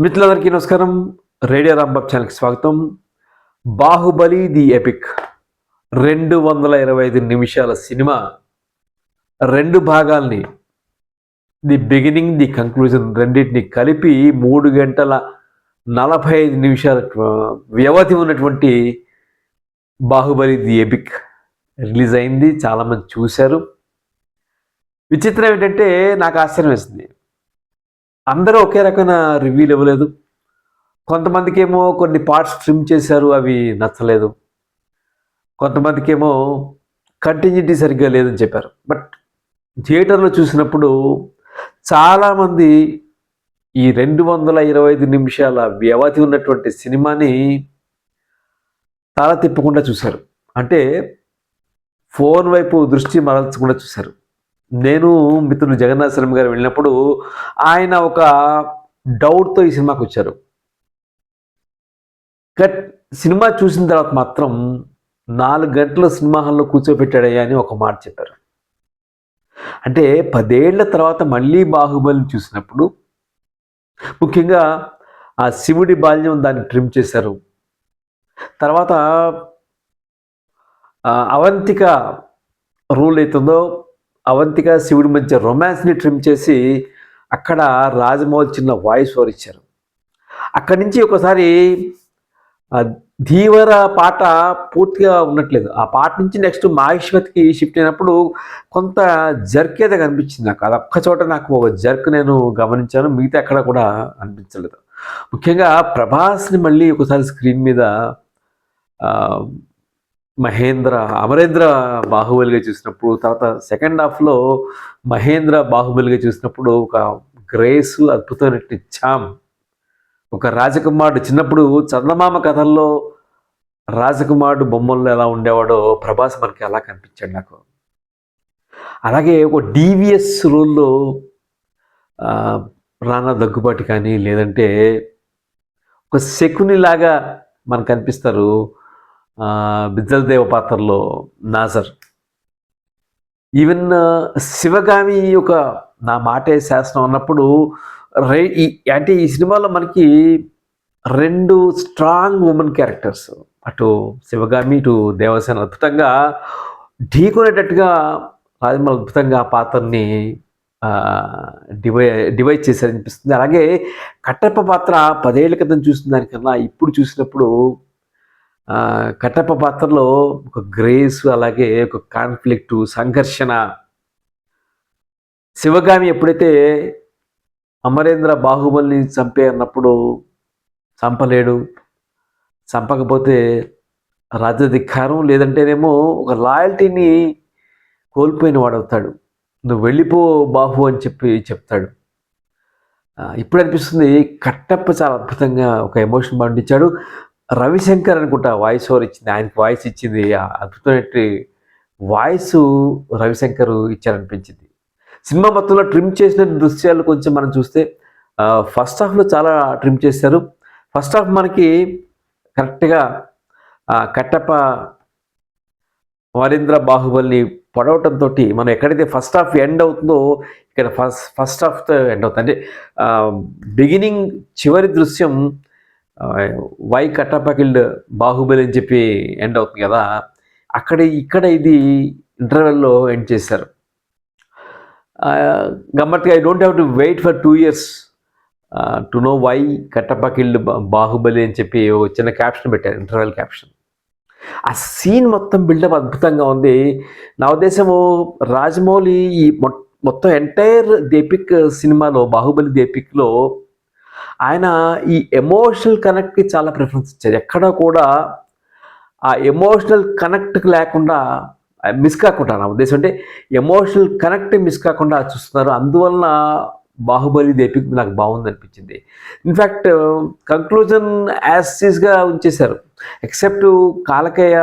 మిత్రులందరికీ నమస్కారం. రేడియో రాంబాబ్ ఛానల్కి స్వాగతం. బాహుబలి ది ఎపిక్ రెండు వందల ఇరవై ఐదు నిమిషాల సినిమా రెండు భాగాల్ని ది బిగినింగ్ ది కంక్లూజన్ రెండింటిని కలిపి మూడు గంటల నలభై ఐదు నిమిషాల వ్యవధి ఉన్నటువంటి బాహుబలి ది ఎపిక్ రిలీజ్ అయింది. చాలామంది చూశారు. విచిత్రం ఏంటంటే నాకు ఆశ్చర్యం వేసింది. అందరూ ఒకే రకమైన రివ్యూలు ఇవ్వలేదు. కొంతమందికి ఏమో కొన్ని పార్ట్స్ ట్రిమ్ చేశారు అవి నచ్చలేదు. కొంతమందికి ఏమో కంటిన్యూటీ సరిగ్గా లేదని చెప్పారు. బట్ థియేటర్లో చూసినప్పుడు చాలామంది ఈ రెండు వందల ఇరవై ఐదు నిమిషాల వ్యవధి ఉన్నటువంటి సినిమాని తల తిప్పకుండా చూశారు. అంటే ఫోన్ వైపు దృష్టి మరల్చకుండా చూశారు. నేను మిత్రుడు జగన్నాథ్ శర్మ గారు వెళ్ళినప్పుడు ఆయన ఒక డౌట్తో ఈ సినిమాకి వచ్చారు. కట్ సినిమా చూసిన తర్వాత మాత్రం నాలుగు గంటల సినిమా హాల్లో కూర్చోబెట్టాడయ్యా అని ఒక మాట చెప్పారు. అంటే పదేళ్ళ తర్వాత మళ్ళీ బాహుబలిని చూసినప్పుడు ముఖ్యంగా ఆ శివుడి బాల్యం దాన్ని ట్రిమ్ చేశారు. తర్వాత అవంతిక రూల్ అవుతుందో అవంతిక శివుడి మధ్య రొమాన్స్ని ట్రిమ్ చేసి అక్కడ రాజమౌళి చిన్న వాయిస్ ఓవర్ ఇచ్చారు. అక్కడి నుంచి ఒకసారి ధీవర పాట పూర్తిగా ఉండట్లేదు. ఆ పాట నుంచి నెక్స్ట్ మాహిష్మతికి షిఫ్ట్ అయినప్పుడు కొంత జర్క్ ఏదో కనిపించింది నాకు. అది ఒక్క చోట నాకు ఒక జర్క్ నేను గమనించాను. మిగతా ఎక్కడ కూడా అనిపించలేదు. ముఖ్యంగా ప్రభాస్ని మళ్ళీ ఒకసారి స్క్రీన్ మీద మహేంద్ర అమరేంద్ర బాహుబలిగా చూసినప్పుడు తర్వాత సెకండ్ హాఫ్లో మహేంద్ర బాహుబలిగా చూసినప్పుడు ఒక గ్రేస్ అద్భుతమైన ఛామ్ ఒక రాజకుమారుడు చిన్నప్పుడు చందమామ కథల్లో రాజకుమారుడు బొమ్మల్లో ఎలా ఉండేవాడో ప్రభాస్ మనకి అలా కనిపించాడు నాకు. అలాగే ఒక డీవీఎస్ రోల్లో రానా దగ్గుబాటి కానీ లేదంటే ఒక శకునిలాగా మనకు కనిపిస్తారు బిజ్జల దేవ పాత్రలో నాజర్. ఈవెన్ శివగామి యొక్క నా మాటే శాసనం అన్నప్పుడు రై ఈ అంటే ఈ సినిమాలో మనకి రెండు స్ట్రాంగ్ ఉమెన్ క్యారెక్టర్స్ అటు శివగామి ఇటు దేవసేన అద్భుతంగా ఢీకొనేటట్టుగా రాజమౌళి అద్భుతంగా ఆ పాత్రని డివై డివైడ్ చేశారనిపిస్తుంది. అలాగే కట్టప్ప పాత్ర పదేళ్ళ క్రితం చూసిన దానికన్నా ఇప్పుడు చూసినప్పుడు కట్టప్ప పాత్రలో ఒక గ్రేస్ అలాగే ఒక కాన్ఫ్లిక్ట్ సంఘర్షణ. శివగామి ఎప్పుడైతే అమరేంద్ర బాహుబలిని చంపే అన్నప్పుడు చంపలేడు చంపకపోతే రాజ్యాధికారం లేదంటేనేమో ఒక లాయల్టీని కోల్పోయిన వాడు అవుతాడు నువ్వు వెళ్ళిపో బాహు అని చెప్పి చెప్తాడు. ఇప్పుడు అనిపిస్తుంది కట్టప్ప చాలా అద్భుతంగా ఒక ఎమోషన్ పండించాడు రవిశంకర్ అనుకుంటా వాయిస్ ఓవర్ ఇచ్చింది. ఆయనకి వాయిస్ ఇచ్చింది. అద్భుతమైన వాయిస్ రవిశంకర్ ఇచ్చారనిపించింది. సినిమా మొత్తంలో ట్రిమ్ చేసిన దృశ్యాలు కొంచెం మనం చూస్తే ఫస్ట్ హాఫ్లో చాలా ట్రిమ్ చేశారు. ఫస్ట్ హాఫ్ మనకి కరెక్ట్గా కట్టప్ప వరేంద్ర బాహుబలిని పొడవటంతో మనం ఎక్కడైతే ఫస్ట్ హాఫ్ ఎండ్ అవుతుందో ఇక్కడ ఫస్ట్ ఫస్ట్ హాఫ్తో ఎండ్ అవుతుంది. అంటే బిగినింగ్ చివరి దృశ్యం వై కట్టపకిల్డ్ బాహుబలి అని చెప్పి ఎండ్ అవుతుంది కదా అక్కడ ఇక్కడ ఇది ఇంటర్వెల్లో ఎండ్ చేశారు. గమ్మత్తుగా I don't have to wait for two years to know why Kattappa killed Baahubali అని చెప్పి చిన్న క్యాప్షన్ పెట్టారు ఇంటర్వెల్ క్యాప్షన్ ఆ సీన్ మొత్తం బిల్డప్ అద్భుతంగా ఉంది. నా ఉద్దేశము రాజమౌళి ఈ మొ- మొత్తం ఎంటైర్ దేపిక్ సినిమాలో బాహుబలి దేపిక్లో ఆయన ఈ ఎమోషనల్ కనెక్ట్కి చాలా ప్రిఫరెన్స్ ఇచ్చారు. ఎక్కడ కూడా ఆ ఎమోషనల్ కనెక్ట్ లేకుండా మిస్ కాకుండా నా ఉద్దేశం అంటే ఎమోషనల్ కనెక్ట్ మిస్ కాకుండా చూస్తున్నారు. అందువలన బాహుబలి దేపిక్ నాకు బాగుంది అనిపించింది. ఇన్ఫ్యాక్ట్ కంక్లూజన్ యాసిస్గా ఉంచేశారు. ఎక్సెప్ట్ కాలకేయ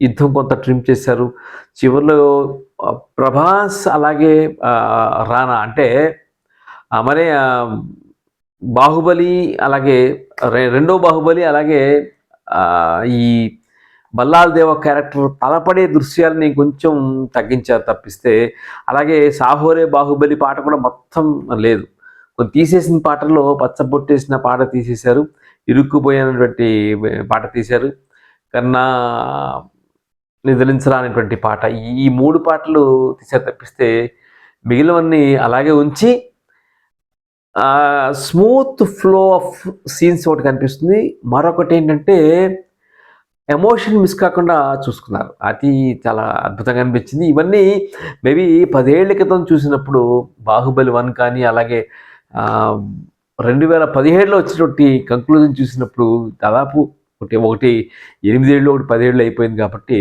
యుద్ధం కొంత ట్రిమ్ చేశారు. చివరిలో ప్రభాస్ అలాగే రానా అంటే ఆ, మరి బాహుబలి అలాగే రె- రెండో బాహుబలి అలాగే ఈ బల్లాల్ దేవ క్యారెక్టర్ తలపడే దృశ్యాలని కొంచెం తగ్గించారు తప్పిస్తే అలాగే సాహోరే బాహుబలి పాట కూడా మొత్తం లేదు. కొన్ని తీసేసిన పాటల్లో పచ్చబొట్టేసిన పాట తీసేశారు ఇరుక్కుపోయినటువంటి పాట తీశారు కన్నా నిద్రించరా అనేటువంటి పాట. ఈ ఈ మూడు పాటలు తీసారు తప్పిస్తే మిగిలినవన్నీ అలాగే ఉంచి స్మూత్ ఫ్లో ఆఫ్ సీన్స్ ఒకటి కనిపిస్తుంది. మరొకటి ఏంటంటే ఎమోషన్ మిస్ కాకుండా చూసుకున్నారు. అది చాలా అద్భుతంగా అనిపించింది. ఇవన్నీ మేబీ పదేళ్ళ క్రితం చూసినప్పుడు బాహుబలి వన్ కానీ అలాగే రెండు వేల పదిహేడులో వచ్చినటువంటి కంక్లూజన్ చూసినప్పుడు దాదాపు ఒకటి ఒకటి ఎనిమిదేళ్ళు ఒకటి పదేళ్ళు అయిపోయింది కాబట్టి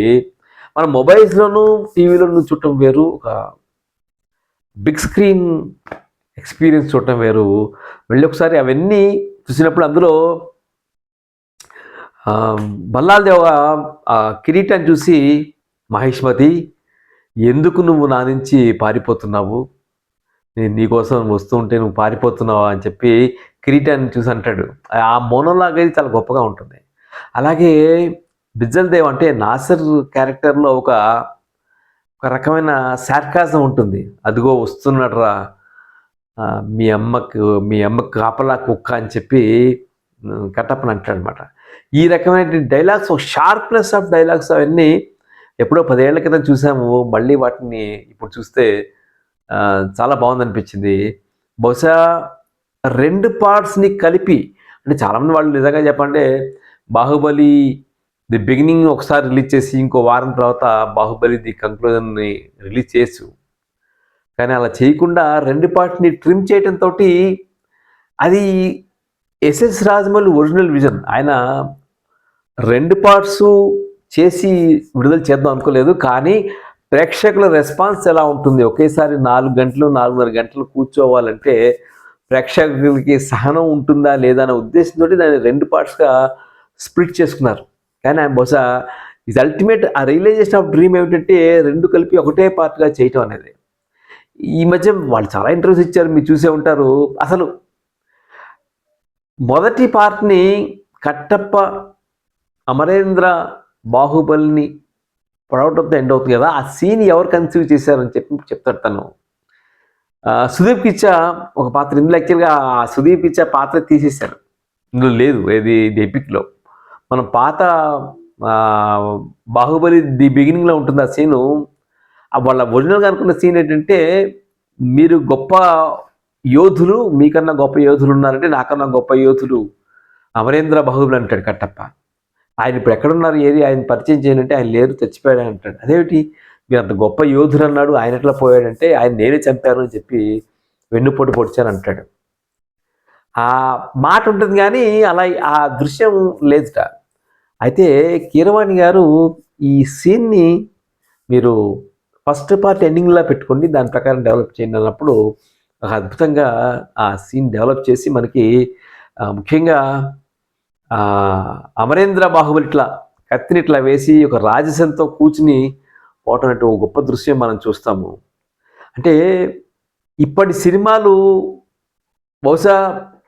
మన మొబైల్స్లోనూ టీవీలోనూ చూడటం వేరు. ఒక బిగ్ స్క్రీన్ ఎక్స్పీరియన్స్ చూడటం వేరు. వెళ్ళి ఒకసారి అవన్నీ చూసినప్పుడు అందులో ఆ, దేవ ఆ కిరీటాన్ని చూసి మహేష్మతి ఎందుకు నువ్వు నా నుంచి పారిపోతున్నావు? నేను నీకోసం వస్తూ ఉంటే నువ్వు పారిపోతున్నావా అని చెప్పి కిరీటాన్ని చూసి అంటాడు. ఆ మోనోలాగ్ అయితే చాలా గొప్పగా ఉంటుంది. అలాగే బిజ్జల్ దేవ్ అంటే నాసర్ క్యారెక్టర్లో ఒక ఒక రకమైన శార్కాజం ఉంటుంది. అదిగో వస్తున్నాడు రా మీ అమ్మకు మీ అమ్మకు కాపలా కుక్క అని చెప్పి కట్టప్పని అంటాడు అనమాట ఈ రకమైన డైలాగ్స్ షార్ప్నెస్ ఆఫ్ డైలాగ్స్ అవన్నీ ఎప్పుడో పదేళ్ళ క్రితం చూసాము. మళ్ళీ వాటిని ఇప్పుడు చూస్తే చాలా బాగుంది అనిపించింది బహుశా రెండు పార్ట్స్ని కలిపి అంటే చాలామంది వాళ్ళు నిజంగా చెప్పంటే బాహుబలి ది బిగినింగ్ ఒకసారి రిలీజ్ చేసి ఇంకో వారం తర్వాత బాహుబలి ది కంక్లూజన్ని రిలీజ్ చేసు కానీ అలా చేయకుండా రెండు పార్ట్ని ట్రిమ్ చేయటంతో అది ఎస్ఎస్ రాజమౌళి ఒరిజినల్ విజన్ ఆయన రెండు పార్ట్స్ చేసి విడుదల చేద్దాం అనుకోలేదు కానీ ప్రేక్షకుల రెస్పాన్స్ ఎలా ఉంటుంది? ఒకేసారి నాలుగు గంటలు నాలుగున్నర గంటలు కూర్చోవాలంటే ప్రేక్షకులకి సహనం ఉంటుందా లేదా అనే ఉద్దేశంతో దాన్ని రెండు పార్ట్స్గా స్ప్లిట్ చేసుకున్నారు. కానీ ఆయన బహుశా ఇది అల్టిమేట్ ఆ రియలైజేషన్ ఆఫ్ డ్రీమ్ ఏమిటంటే రెండు కలిపి ఒకటే పార్ట్గా చేయటం అనేది. ఈ మధ్య వాళ్ళు చాలా ఇంటర్వ్యూస్ ఇచ్చారు మీరు చూసే ఉంటారు. అసలు మొదటి పార్ట్ని కట్టప్ప అమరేంద్ర బాహుబలిని పొడవటంతో ఎండ్ అవుతుంది కదా ఆ సీన్ ఎవరు కన్సీవ్ చేశారని చెప్పి చెప్తాడు తను. సుదీప్ కిచ్చా ఒక పాత్ర ఇందులో యాక్చువల్గా ఆ సుదీప్ కిచ్చా పాత్ర తీసేశారు. ఇందులో లేదు ఏది ఇది ఎపిక్లో మనం పాత బాహుబలి ది బిగినింగ్లో ఉంటుంది ఆ సీను వాళ్ళ ఒరిజినల్గా అనుకున్న సీన్ ఏంటంటే మీరు గొప్ప యోధులు మీకన్నా గొప్ప యోధులు ఉన్నారంటే నాకన్నా గొప్ప యోధులు అమరేంద్ర బాహుబలి అంటాడు కట్టప్ప. ఆయన ఇప్పుడు ఎక్కడున్నారు ఏది ఆయన పరిచయం చేయనంటే ఆయన లేరు చచ్చిపోయాడు అంటాడు. అదేమిటి? మీరు అంత గొప్ప యోధుడు అన్నాడు ఆయన ఎట్లా పోయాడంటే ఆయన నేనే చంపాను అని చెప్పి వెన్నుపోటు పొడిచాను అంటాడు. ఆ మాట ఉంటుంది కానీ అలా ఆ దృశ్యం లేదుట. అయితే కీరవాణి గారు ఈ సీన్ని మీరు ఫస్ట్ పార్ట్ ఎండింగ్లో పెట్టుకోండి దాని ప్రకారం డెవలప్ చేయండి అన్నప్పుడు ఒక అద్భుతంగా ఆ సీన్ డెవలప్ చేసి మనకి ముఖ్యంగా అమరేంద్ర బాహుబలి ఇట్లా కత్తిని ఇట్లా వేసి ఒక రాజసంతో కూర్చుని పోవటం ఒక గొప్ప దృశ్యం మనం చూస్తాము. అంటే ఇప్పటి సినిమాలు బహుశా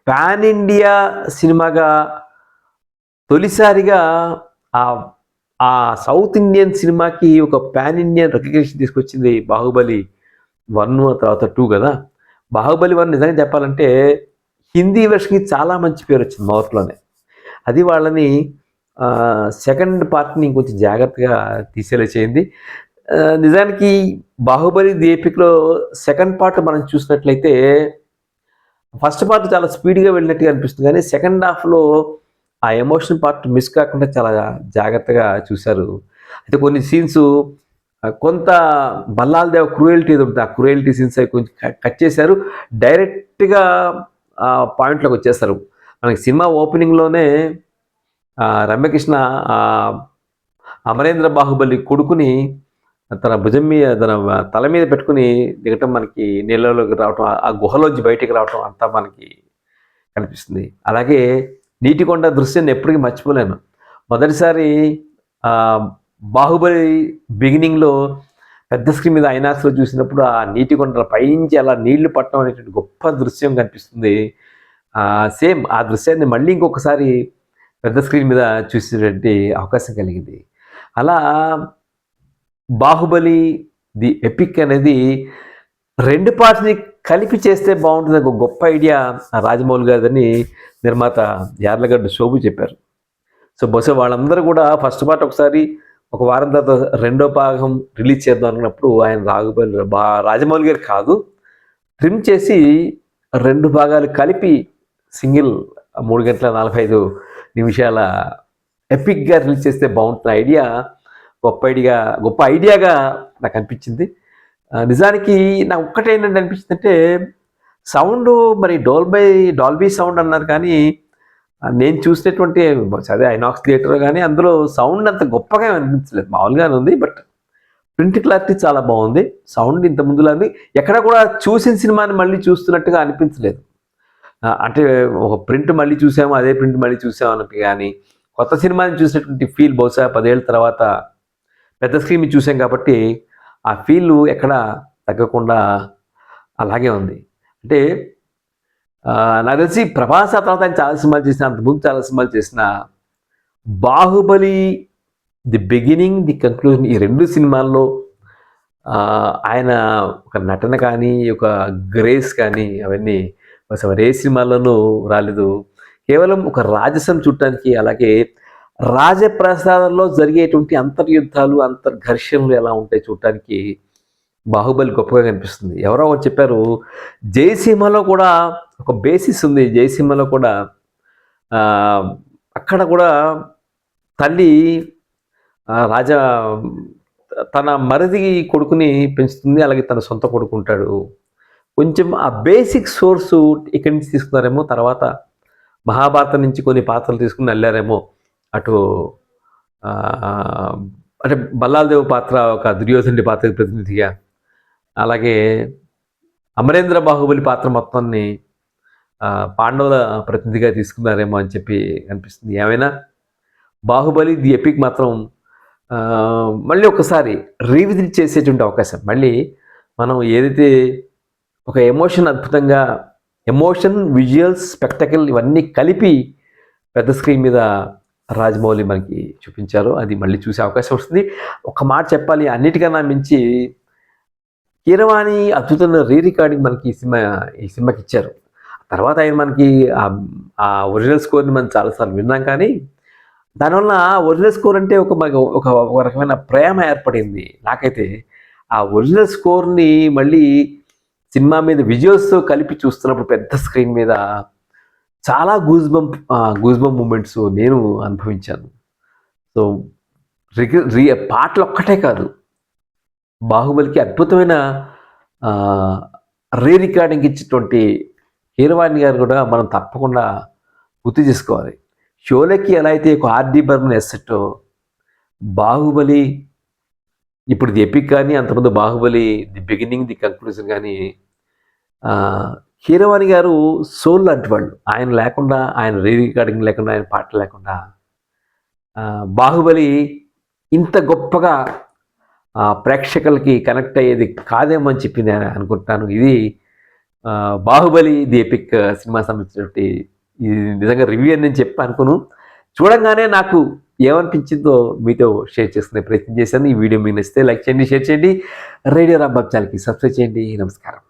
పాన్ ఇండియా సినిమాగా తొలిసారిగా ఆ ఆ సౌత్ ఇండియన్ సినిమాకి ఒక పాన్ ఇండియన్ రికగ్నేషన్ తీసుకొచ్చింది బాహుబలి వన్ తర్వాత టూ కదా. బాహుబలి వన్ నిజంగా చెప్పాలంటే హిందీ వెర్షన్కి చాలా మంచి పేరు వచ్చింది మొదట్లోనే అది వాళ్ళని సెకండ్ పార్ట్ని ఇంకొంచెం జాగ్రత్తగా తీసేలా చేయింది. నిజానికి బాహుబలి దీపిక్లో సెకండ్ పార్ట్ మనం చూసినట్లయితే ఫస్ట్ పార్ట్ చాలా స్పీడ్గా వెళ్ళినట్టుగా అనిపిస్తుంది కానీ సెకండ్ హాఫ్లో ఆ ఎమోషన్ పార్ట్ మిస్ కాకుండా చాలా జాగ్రత్తగా చూశారు. అయితే కొన్ని సీన్స్ కొంత బల్లాలదేవ్ క్రూయల్టీ ఉంటుంది ఆ క్రూయల్టీ సీన్స్ అవి కొంచెం కట్- చేశారు. డైరెక్ట్గా ఆ పాయింట్లోకి వచ్చేస్తారు. మనకి సినిమా ఓపెనింగ్లోనే రమ్యకృష్ణ అమరేంద్ర బాహుబలి కొడుకుని తన భుజం మీద తన తల మీద పెట్టుకుని దిగటం మనకి నీళ్ళలోకి రావటం ఆ- ఆ గుహలోంచి బయటికి రావటం అంతా మనకి కనిపిస్తుంది. అలాగే నీటికొండ దృశ్యాన్ని ఎప్పటికీ మర్చిపోలేను. మొదటిసారి బాహుబలి బిగినింగ్లో పెద్ద స్క్రీన్ మీద ఐనాక్స్లో చూసినప్పుడు ఆ నీటికొండ పైనుంచి అలా నీళ్ళు పట్టడం అనేటువంటి గొప్ప దృశ్యం కనిపిస్తుంది. సేమ్ ఆ దృశ్యాన్ని మళ్ళీ ఇంకొకసారి పెద్ద స్క్రీన్ మీద చూసేటువంటి అవకాశం కలిగింది. అలా బాహుబలి ది ఎపిక్ అనేది రెండు పార్ట్స్ని కలిపి చేస్తే బాగుంటుంది. ఒక గొప్ప ఐడియా రాజమౌళి గారిని నిర్మాత యార్లగడ్డ శోభు చెప్పారు. సో బహుశా వాళ్ళందరూ కూడా ఫస్ట్ పార్ట్ ఒకసారి ఒక వారం తర్వాత రెండో భాగం రిలీజ్ చేద్దాం అనుకున్నప్పుడు ఆయన రాఘుబలి బా రాజమౌళి గారు కాదు. ట్రిమ్ చేసి రెండు భాగాలు కలిపి సింగిల్ మూడు గంటల నలభై ఐదు నిమిషాల ఎపిక్గా రిలీజ్ చేస్తే బాగుంటుంది ఐడియా గొప్ప ఐడియా గొప్ప ఐడియాగా నాకు అనిపించింది. నిజానికి నాకు ఒక్కటే ఏంటంటే అనిపించింది అంటే సౌండ్ మరి డోల్బై డాల్బీ సౌండ్ అన్నారు కానీ నేను చూసినటువంటి అదే ఐనాక్స్ థియేటర్ కానీ అందులో సౌండ్ అంత గొప్పగా అనిపించలేదు. మామూలుగానే ఉంది బట్ ప్రింట్ క్లారిటీ చాలా బాగుంది. సౌండ్ ఇంత ముందులా ఉంది. ఎక్కడ కూడా చూసిన సినిమాని మళ్ళీ చూస్తున్నట్టుగా అనిపించలేదు. అంటే ఒక ప్రింట్ మళ్ళీ చూసాము అదే ప్రింట్ మళ్ళీ చూసాము అని కానీ కొత్త సినిమాని చూసినటువంటి ఫీల్ బహుశా పదేళ్ళ తర్వాత పెద్ద స్క్రీన్ చూసాం కాబట్టి ఆ ఫీల్ ఎక్కడ తగ్గకుండా అలాగే ఉంది. అంటే నాకు తెలిసి ప్రభాస్ ఆ తర్వాత ఆయన చాలా సినిమాలు చేసిన అంతకుముందు చాలా సినిమాలు చేసిన Baahubali the beginning the conclusion ఈ రెండు సినిమాల్లో ఆయన ఒక నటన కానీ ఒక గ్రేస్ కానీ అవన్నీ అసలు ఏ సినిమాల్లోనూ రాలేదు. కేవలం ఒక రాజసం చూడటానికి అలాగే రాజప్రసాదంలో జరిగేటువంటి అంతర్యుద్ధాలు అంతర్ఘర్షణలు ఎలా ఉంటాయి చూడటానికి బాహుబలి గొప్పగా కనిపిస్తుంది. ఎవరో ఒకరు చెప్పారు జయసీమలో కూడా ఒక బేసిస్ ఉంది. జయసీమలో కూడా అక్కడ కూడా తల్లి రాజా తన మరిది కొడుకుని పెంచుతుంది. అలాగే తన సొంత కొడుకు ఉంటాడు. కొంచెం ఆ బేసిక్ సోర్సు ఇక్కడి నుంచి తీసుకున్నారేమో తర్వాత మహాభారతం నుంచి కొన్ని పాత్రలు తీసుకుని వెళ్ళారేమో అటు అంటే బల్లాలదేవ్ పాత్ర ఒక దుర్యోధనుడి పాత్ర ప్రతినిధిగా అలాగే అమరేంద్ర బాహుబలి పాత్ర మొత్తాన్ని పాండవుల ప్రతినిధిగా తీసుకున్నారేమో అని చెప్పి అనిపిస్తుంది. ఏమైనా? బాహుబలి ది ఎపిక్ మాత్రం మళ్ళీ ఒకసారి రీవిజిట్ చేసేటువంటి అవకాశం. మళ్ళీ మనం ఏదైతే ఒక ఎమోషన్ అద్భుతంగా ఎమోషన్ విజువల్స్ స్పెక్టకల్ ఇవన్నీ కలిపి పెద్ద స్క్రీన్ మీద రాజమౌళి మనకి చూపించారు. అది మళ్ళీ చూసే అవకాశం వస్తుంది. ఒక మాట చెప్పాలి అన్నిటికన్నా మించి కీరవాణి అద్భుతమైన రీ రికార్డింగ్ మనకి ఈ సినిమా ఈ సినిమాకి ఇచ్చారు. తర్వాత ఆయన మనకి ఆ- ఒరిజినల్ స్కోర్ని మనం చాలాసార్లు విన్నాం కానీ దానివల్ల ఒరిజినల్ స్కోర్ అంటే ఒక ఒక ఒక రకమైన ప్రేమ ఏర్పడింది. నాకైతే ఆ ఒరిజినల్ స్కోర్ని మళ్ళీ సినిమా మీద విజువల్స్తో కలిపి చూస్తున్నప్పుడు పెద్ద స్క్రీన్ మీద చాలా goose bump goose bump moments నేను అనుభవించాను. సో రిగ రీ పాటలు ఒక్కటే కాదు. బాహుబలికి అద్భుతమైన రీ రికార్డింగ్ ఇచ్చేటువంటి హీరవాణి గారు కూడా మనం తప్పకుండా గుర్తు చేసుకోవాలి. షోలకి ఎలా అయితే ఒక ఆర్డీ బర్మన్ ఎస్సెట్ బాహుబలి ఇప్పుడు ది ఎపిక్ కానీ అంతకుముందు Baahubali the beginning the conclusion కానీ హీరవాణి గారు సోల్ లాంటి వాళ్ళు. ఆయన లేకుండా ఆయన రీ రికార్డింగ్ లేకుండా ఆయన పాటలు లేకుండా బాహుబలి ఇంత గొప్పగా ప్రేక్షకులకి కనెక్ట్ అయ్యేది కాదేమో అని చెప్పి నేను అనుకుంటున్నాను. ఇది బాహుబలి ది ఎపిక్ సినిమా సంబంధించినటువంటి ఇది నిజంగా రివ్యూ అని నేను చెప్పి అనుకోను. చూడంగానే నాకు ఏమనిపించిందో మీతో షేర్ చేసుకునే ప్రయత్నం చేశాను. ఈ వీడియో మీకు నచ్చితే లైక్ చేయండి షేర్ చేయండి. రేడియో రాంబాబు ఛానల్కి సబ్స్క్రైబ్ చేయండి. నమస్కారం.